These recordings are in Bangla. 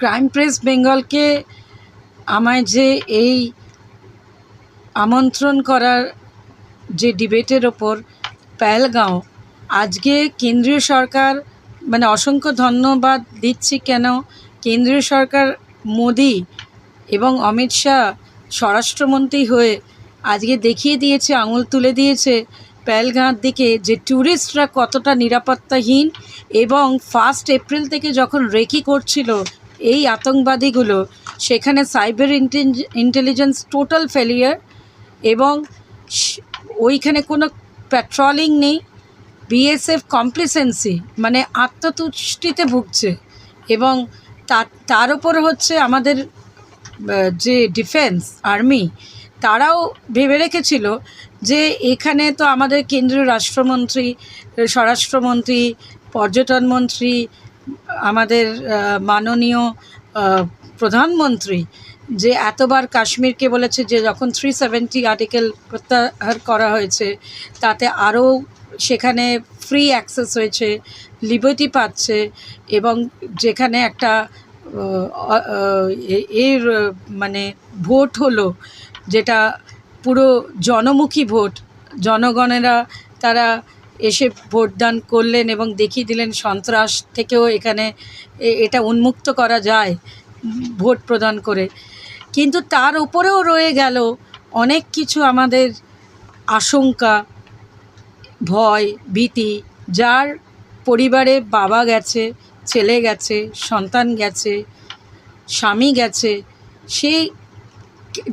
ক্রাইম প্রেস বেঙ্গলকে আমায় যে এই আমন্ত্রণ করার যে ডিবেটের ওপর পেহেলগাঁও, আজকে কেন্দ্রীয় সরকার মানে অসংখ্য ধন্যবাদ দিচ্ছি কেন? কেন্দ্রীয় সরকার মোদি এবং অমিত শাহ স্বরাষ্ট্রমন্ত্রী হয়ে আজকে দেখিয়ে দিয়েছে, আঙুল তুলে দিয়েছে পেহেলগাঁওর দিকে যে ট্যুরিস্টরা কতটা নিরাপত্তাহীন এবং ফার্স্ট এপ্রিল থেকে যখন রেকি করছিল এই আতঙ্কবাদীগুলো, সেখানে সাইবার ইন্টেলিজেন্স টোটাল ফেলিয়ার এবং ওইখানে কোনো প্যাট্রোলিং নেই, বিএসএফ কমপ্লিসেন্সি মানে আত্মতুষ্টিতে ভুগছে এবং তার তার উপর হচ্ছে আমাদের যে ডিফেন্স আর্মি তারাও ভেবে রেখেছিল যে এখানে তো আমাদের কেন্দ্রীয় রাষ্ট্রমন্ত্রী, স্বরাষ্ট্রমন্ত্রী পর্যটন মন্ত্রী আমাদের মাননীয় প্রধানমন্ত্রী যে এতবার কাশ্মীরকে বলেছে যে যখন থ্রি সেভেন্টি আর্টিকেল প্রত্যাহার করা হয়েছে, তাতে আরও সেখানে ফ্রি অ্যাক্সেস হয়েছে লিবার্টি পাচ্ছে এবং যেখানে একটা এর মানে ভোট হলো, যেটা পুরো জনমুখী ভোট, জনগণেরা তারা এসে ভোটদান করলেন এবং দেখিয়ে দিলেন সন্ত্রাস থেকেও এখানে এটা উন্মুক্ত করা যায় ভোট প্রদান করে। কিন্তু তার উপরেও রয়ে গেল অনেক কিছু আমাদের আশঙ্কা, ভয়, ভীতি, যার পরিবারে বাবা গেছে, ছেলে গেছে, সন্তান গেছে, স্বামী গেছে, সেই,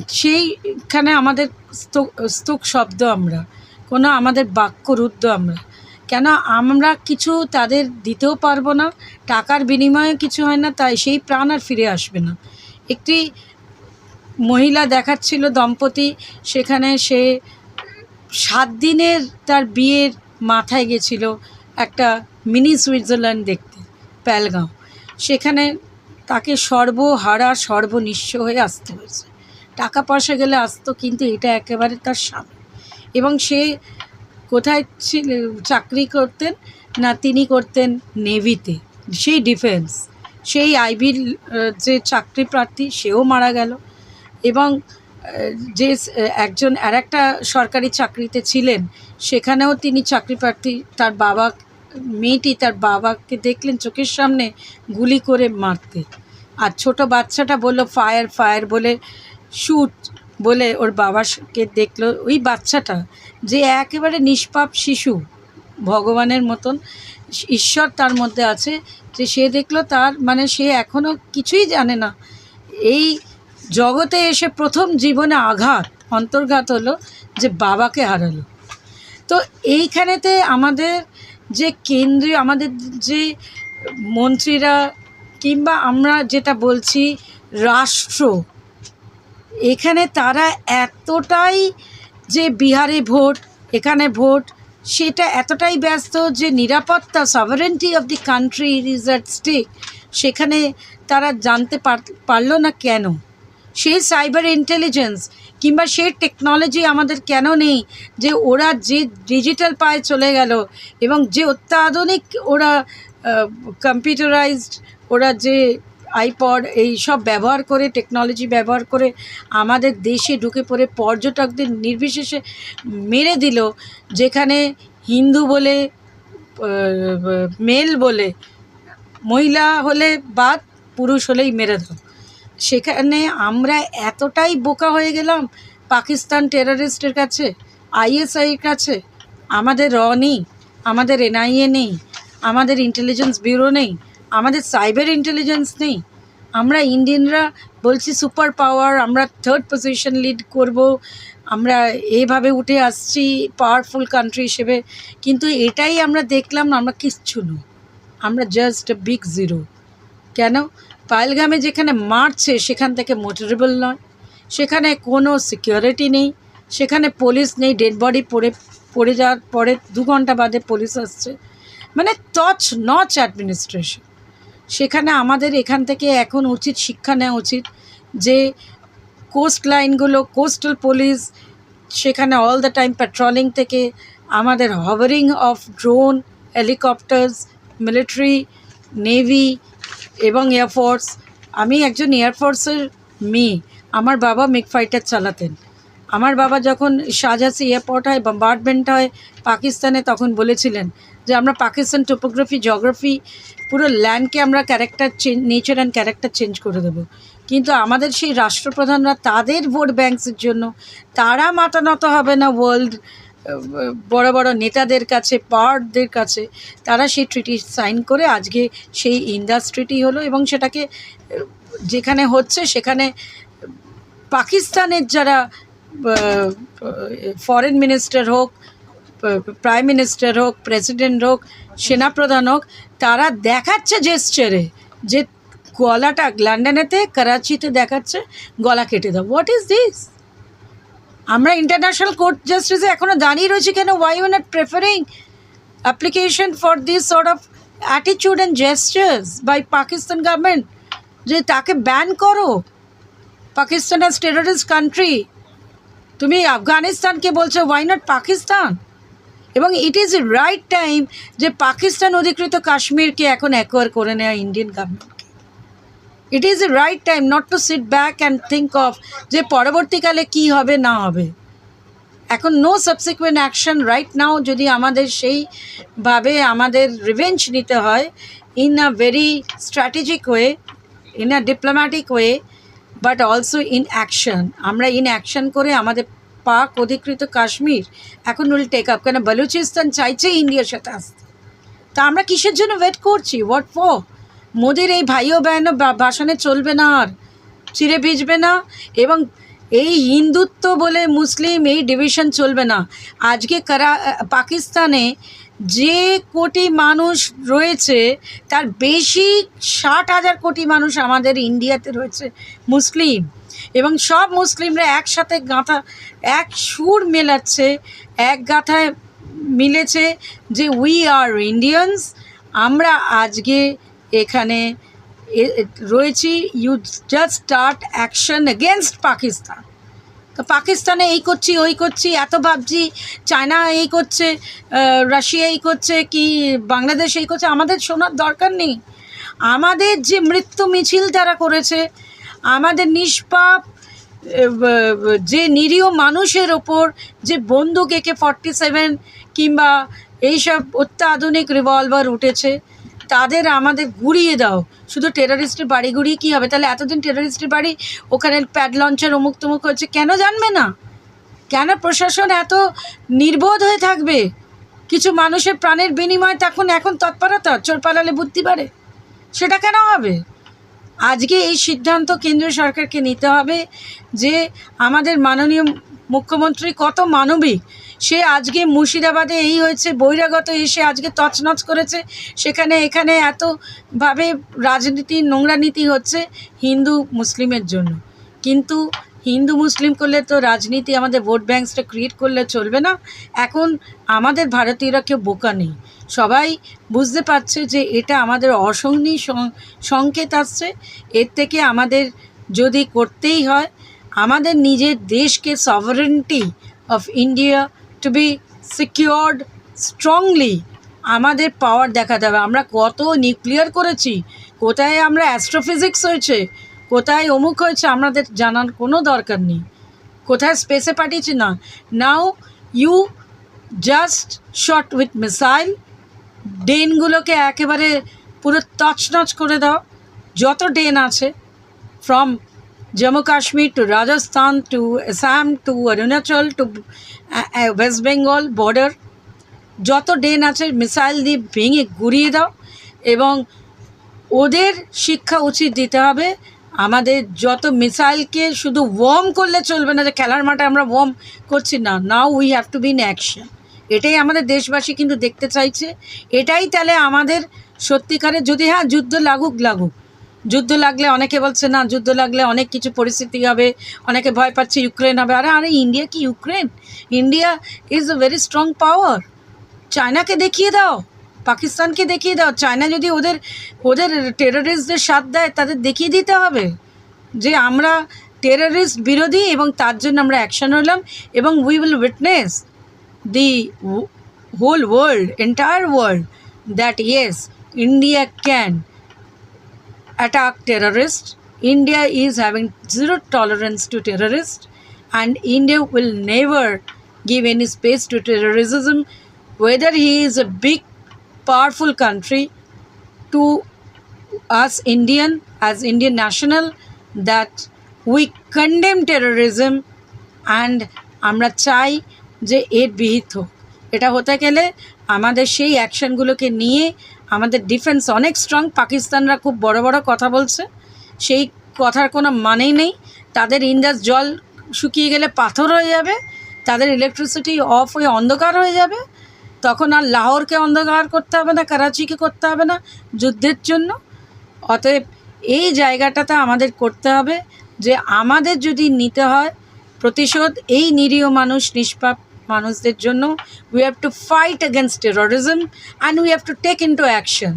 সেইখানে আমাদের স্তু- স্তূক শব্দ আমরা। কোনো আমাদের বাক্য রুদ্ধ আমরা। কেন আমরা কিছু তাদের দিতেও পারব না, টাকার বিনিময়ে কিছু হয় না, তাই সেই প্রাণ আর ফিরে আসবে না। একটি মহিলা দেখাচ্ছিল দম্পতি, সেখানে সে সাত দিনের তার বিয়ের মাথায় গেছিল একটা মিনি সুইজারল্যান্ড দেখতে, প্যালগাঁও। সেখানে তাকে সর্বহারা, সর্বনিঃস্ব হয়ে আসতে হয়েছে। টাকা পয়সা গেলে আসতো, কিন্তু এটা একেবারে তার স্বামী। এবং সে কোথায় চাকরি করতেন না তিনি করতেন নেভিতে। সেই ডিফেন্স, সেই আইবির যে চাকরি প্রার্থী, সেও মারা গেল। এবং যে, একজন আর একটা সরকারি চাকরিতে ছিলেন, সেখানেও তিনি চাকরি প্রার্থী, তার বাবা, মেয়েটি তার বাবাকে দেখলেন চোখের সামনে গুলি করে মারতে। আর ছোট বাচ্চাটা বলল, ফায়ার ফায়ার বলে, শুট বলে ওর বাবাকে দেখল ওই বাচ্চাটা যে একেবারে নিষ্পাপ শিশু, ভগবানের মতন। ঈশ্বর তার মধ্যে আছে যে সে দেখল তার মানে সে এখনও কিছুই জানে না। এই জগতে এসে প্রথম জীবনে আঘাত, অন্তর্ঘাত হলো যে বাবাকে হারালো। তো এইখানেতে আমাদের যে কেন্দ্রীয়, আমাদের যে মন্ত্রীরা কিংবা আমরা যেটা বলছি রাষ্ট্র এখানে তারা এতটাই যে বিহারে ভোট, এখানে ভোট, সেটা এতটাই ব্যস্ত যে নিরাপত্তা sovereignty of the country is at stake সেখানে তারা জানতে পার- পারল না কেন? সেই সাইবার ইন্টেলিজেন্স কিংবা সেই টেকনোলজি আমাদের কেন নেই? যে ওরা যে ডিজিটাল পায়ে চলে গেল এবং যে অত্যাধুনিক ওরা কম্পিউটারাইজড ওরা যে আইপড সব ব্যবহার করে টেকনোলজি ব্যবহার করে আমাদের দেশে ঢুকে পড়ে পর্যটকদের নির্বিশেষে মেরে দিল, যেখানে হিন্দু বলে মেল বলে, মহিলা হলে বাদ, পুরুষ হলেই মেরে দাও সেখানে আমরা এতটাই বোকা হয়ে গেলাম, পাকিস্তান টেরারিস্টের কাছে আইএসআইয়ের কাছে, আমাদের র নেই, আমাদের এনআইএ নেই, আমাদের ইন্টেলিজেন্স ব্যুরো নেই আমাদের সাইবার ইন্টেলিজেন্স নেই। আমরা ইন্ডিয়ানরা বলছি সুপার পাওয়ার আমরা থার্ড পজিশন লিড করব, আমরা এভাবে উঠে আসছি পাওয়ারফুল কান্ট্রি হিসেবে। কিন্তু এটাই আমরা দেখলাম, আমরা কিচ্ছু নই। আমরা জাস্ট বিগ জিরো কেন? পায়েলগামে যেখানে মারছে, সেখান থেকে মোটরেবল নয়। সেখানে কোনো সিকিউরিটি নেই। সেখানে পুলিশ নেই ডেড বডি পড়ে পড়ে যাওয়ার পরে দু ঘণ্টা বাদে পুলিশ আসছে। মানে টচ নচ অ্যাডমিনিস্ট্রেশন সেখানে আমাদের এখান থেকে এখন উচিত শিক্ষা নেওয়া উচিত যে কোস্ট লাইনগুলো কোস্টাল পুলিশ সেখানে অল দ্য টাইম পেট্রোলিং থেকে আমাদের hovering of drone helicopters military navy এবং এয়ারফোর্স আমি একজন এয়ারফোর্সের মেয়ে। আমার বাবা মিগ ফাইটার চালাতেন। আমার বাবা যখন শাহজাসি এয়ারপোর্ট হয় বম্বার্ডমেন্ট হয়, পাকিস্তানে তখন বলেছিলেন যে আমরা পাকিস্তান টোপোগ্রাফি জিওগ্রাফি পুরো ল্যান্ডকে আমরা character change nature and character change করে দেবো। কিন্তু আমাদের সেই রাষ্ট্রপ্রধানরা তাদের ভোট ব্যাংকসের জন্য, তারা মাতানত হবে না ওয়ার্ল্ড বড় বড় নেতাদের কাছে, পাওয়ারদের কাছে, তারা সেই ট্রিটি সাইন করে আজকে সেই ইন্ডাস্ট্রিটি হলো এবং সেটাকে যেখানে হচ্ছে সেখানে পাকিস্তানের যারা ফরেন মিনিস্টার হোক প্রাইম মিনিস্টার হোক প্রেসিডেন্ট হোক, সেনাপ্রধান হোক, তারা দেখাচ্ছে জেস্টারে যে গলাটা লন্ডনেতে, করাচিতে দেখাচ্ছে, গলা কেটে দাও। হোয়াট ইজ দিস আমরা ইন্টারন্যাশনাল কোর্ট জাস্টিসে এখনও দাঁড়িয়ে রয়েছি কেন? Why you not preferring application for this sort of অ্যাটিচিউড and gestures by Pakistan government যে তাকে ব্যান করো। পাকিস্তান অ্যাজ টেররিস্ট কান্ট্রি তুমি আফগানিস্তানকে বলছো ওয়াই নট পাকিস্তান এবং ইট ইজ রাইট টাইম যে পাকিস্তান অধিকৃত কাশ্মীরকে এখন অ্যাকোয়ার করে নেওয়া ইন্ডিয়ান গভর্নমেন্টকে it is right time not to sit back and think of যে পরবর্তীকালে কি হবে, না হবে। এখন no subsequent action right now যদি আমাদের সেইভাবে আমাদের রিভেঞ্জ নিতে হয় in a very strategic way in a diplomatic way but also in action আমরা ইন অ্যাকশন করে আমাদের পাক, অধিকৃত কাশ্মীর, এখন উইল টেক আপ কেন বলুচিস্তান চাইছে ইন্ডিয়ার সাথে আসতে। তা আমরা কিসের জন্য ওয়েট করছি? হোয়াট ফর মোদির এই ভাইও বেন ভাষণে চলবে না আর চিড়ে ভিজবে না, এবং এই হিন্দুত্ব বলে মুসলিম এই ডিভিশন চলবে না। আজকে কারা পাকিস্তানে যে কোটি মানুষ রয়েছে, তার বেশি ষাট হাজার কোটি মানুষ আমাদের ইন্ডিয়াতে রয়েছে মুসলিম। এবং সব মুসলিমরা একসাথে গাঁথা, এক সুর মেলাচ্ছে, এক গাঁথায় মিলেছে যে উই আর ইন্ডিয়ানস আমরা আজকে এখানে রয়েছি। You just start action against Pakistan তো পাকিস্তানে এই করছি, ওই করছি, এত ভাবছি, চায়না এই করছে রাশিয়া এই করছে, কি বাংলাদেশ এই করছে, আমাদের শোনার দরকার নেই। আমাদের যে মৃত্যু মিছিল তারা করেছে, আমাদের নিষ্পাপ যে নিরীহ মানুষের ওপর যে বন্দুক একে ফর্টি সেভেন কিংবা এইসব অত্যাধুনিক রিভলভার উঠেছে তাদের আমাদের ঘুরিয়ে দাও। শুধু টেরারিস্টের বাড়ি গুড়িয়ে কী হবে? তাহলে এতদিন টেরারিস্টের বাড়ি, ওখানে প্যাড লঞ্চের অমুক তমুক হচ্ছে কেন জানবে না? কেন প্রশাসন এত নির্বোধ হয়ে থাকবে? কিছু মানুষের প্রাণের বিনিময়ে তখন, এখন তৎপরতা, চোর পালালে বুদ্ধি বাড়ে। সেটা কেন হবে? আজকে এই সিদ্ধান্ত কেন্দ্রীয় সরকারকে নিতে হবে যে আমাদের মাননীয় মুখ্যমন্ত্রী কত মানবিক সে আজকে মুর্শিদাবাদে এই হয়েছে, বহিরাগত এসে আজকে তছনছ করেছে। সেখানে, এখানে এতভাবে রাজনীতি, নোংরা নীতি হচ্ছে হিন্দু মুসলিমের জন্য। কিন্তু হিন্দু মুসলিম করলে তো রাজনীতি আমাদের ভোট ব্যাঙ্কসটা ক্রিয়েট করলে চলবে না। এখন আমাদের ভারতীয়রা কেউ বোকা নেই। সবাই বুঝতে পারছে যে এটা আমাদের অসহনীয় সংকেত আসছে। এর থেকে আমাদের যদি করতেই হয়, আমাদের নিজের দেশকে sovereignty of India to be secured strongly আমাদের পাওয়ার দেখাতে হবে। আমরা কত নিউক্লিয়ার করেছি? কোথায় আমরা অ্যাস্ট্রোফিজিক্স হয়েছে? কোথায় অমুক হয়েছে? আমাদের জানার কোনো দরকার নেই। কোথায় স্পেসে পাঠিয়েছি? না। Now you just shot with missile ডেনগুলোকে একেবারে পুরো তছনছ করে দাও। যত ডেন আছে from Jammu Kashmir to Rajasthan to Assam to Arunachal to West Bengal border যত ড্রেন আছে, মিসাইল দিয়ে ভেঙে গুড়িয়ে দাও এবং ওদের শিক্ষা উচিত দিতে হবে। আমাদের যত মিসাইলকে শুধু ওয়ার্ম করলে চলবে না, যে খেলার মাঠে আমরা ওয়ার্ম করছি, না now we have to be in action এটাই আমাদের দেশবাসী কিন্তু দেখতে চাইছে। এটাই তাহলে আমাদের সত্যিকারের যদি হ্যাঁ যুদ্ধ লাগুক লাগুক। যুদ্ধ লাগলে অনেকে বলছে, না, যুদ্ধ লাগলে অনেক কিছু পরিস্থিতি হবে, অনেকে ভয় পাচ্ছে ইউক্রেন হবে। আরে আরে, ইন্ডিয়া কি Ukraine? India is a very strong power চায়নাকে দেখিয়ে দাও, পাকিস্তানকে দেখিয়ে দাও। চায়না যদি ওদের ওদের টেররিস্টদের সাথ দেয়, তাদের দেখিয়ে দিতে হবে। যে আমরা টেররিস্ট বিরোধী এবং তার জন্য আমরা অ্যাকশন হলাম এবং we will witness the whole world entire world that yes India can attack terrorist India is having zero tolerance to terrorists, and India will never give any space to terrorism, whether he is a big, powerful country to us Indian as Indian national that we condemn terrorism and আমরা চাই যে এর বিহিত হোক এটা হতে গেলে আমাদের সেই অ্যাকশনগুলোকে নিয়ে আমাদের ডিফেন্স অনেক স্ট্রং পাকিস্তানরা খুব বড় বড় কথা বলছে। সেই কথার কোনো মানেই নেই। তাদের ইন্ডাস জল শুকিয়ে গেলে পাথর হয়ে যাবে। তাদের ইলেকট্রিসিটি অফ হয়ে অন্ধকার হয়ে যাবে। তখন আর লাহোরকে অন্ধকার করতে হবে না, করাচিকে করতে হবে না যুদ্ধের জন্য। অতএব এই জায়গাটাতে আমাদের করতে হবে যে আমাদের যদি নিতে হয় প্রতিশোধ, এই নিরীহ মানুষ নিষ্পাপ মানুষদের জন্য we have to fight against terrorism and we have to take into action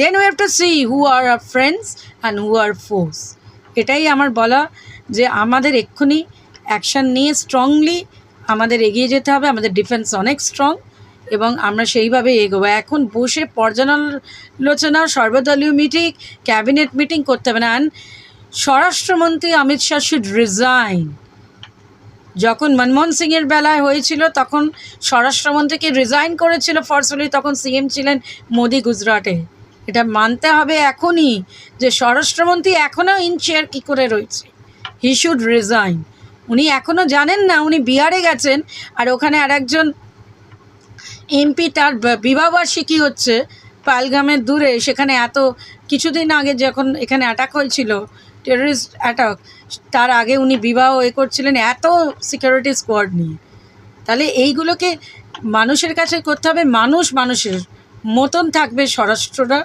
then we have to see who are our friends and who are force এটাই আমার বলা যে আমাদের এক্ষুনি অ্যাকশান নিয়ে স্ট্রংলি আমাদের এগিয়ে যেতে হবে, আমাদের ডিফেন্স অনেক স্ট্রং এবং আমরা সেইভাবে এগোবো। এখন বসে পর্যালোচনা, সর্বদলীয় মিটিং ক্যাবিনেট মিটিং করতে হবে না। অ্যান্ড স্বরাষ্ট্রমন্ত্রী অমিত শাহ শুড রিজাইন যখন মনমোহন সিংয়ের বেলায় হয়েছিল, তখন স্বরাষ্ট্রমন্ত্রীকে রিজাইন করেছিল ফরসলি তখন সিএম ছিলেন মোদি গুজরাটে। এটা মানতে হবে এখনই যে স্বরাষ্ট্রমন্ত্রী এখনও ইন চেয়ার কী করে রয়েছে। হি শুড রিজাইন উনি এখনও জানেন না, উনি বিহারে গেছেন, আর ওখানে আর একজন এমপি তার বিবাহবার্ষিকী হচ্ছে, পালগামের দূরে, সেখানে এত কিছুদিন আগে যখন এখানে অ্যাটাক হয়েছিল টেররিস্ট অ্যাটাক তার আগে উনি বিবাহ এ করছিলেন এত সিকিউরিটি স্কোয়াড নিয়ে। তাহলে এইগুলোকে মানুষের কাছে করতে হবে, মানুষ মানুষের মতন থাকবে স্বরাষ্ট্ররা,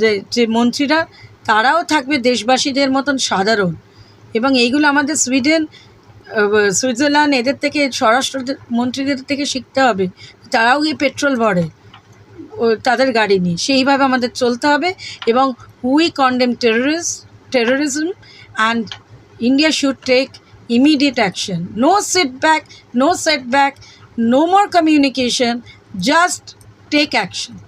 যে যে মন্ত্রীরা, তারাও থাকবে দেশবাসীদের মতন সাধারণ। এবং এইগুলো আমাদের সুইডেন সুইজারল্যান্ড এদের থেকে স্বরাষ্ট্র মন্ত্রীদের থেকে শিখতে হবে। তারাও গিয়ে পেট্রোল ভরে তাদের গাড়ি নিয়ে। সেইভাবে আমাদের চলতে হবে এবং we condemn terrorist terrorism and India should take immediate action. No sit back, no setback, no more communication, just take action.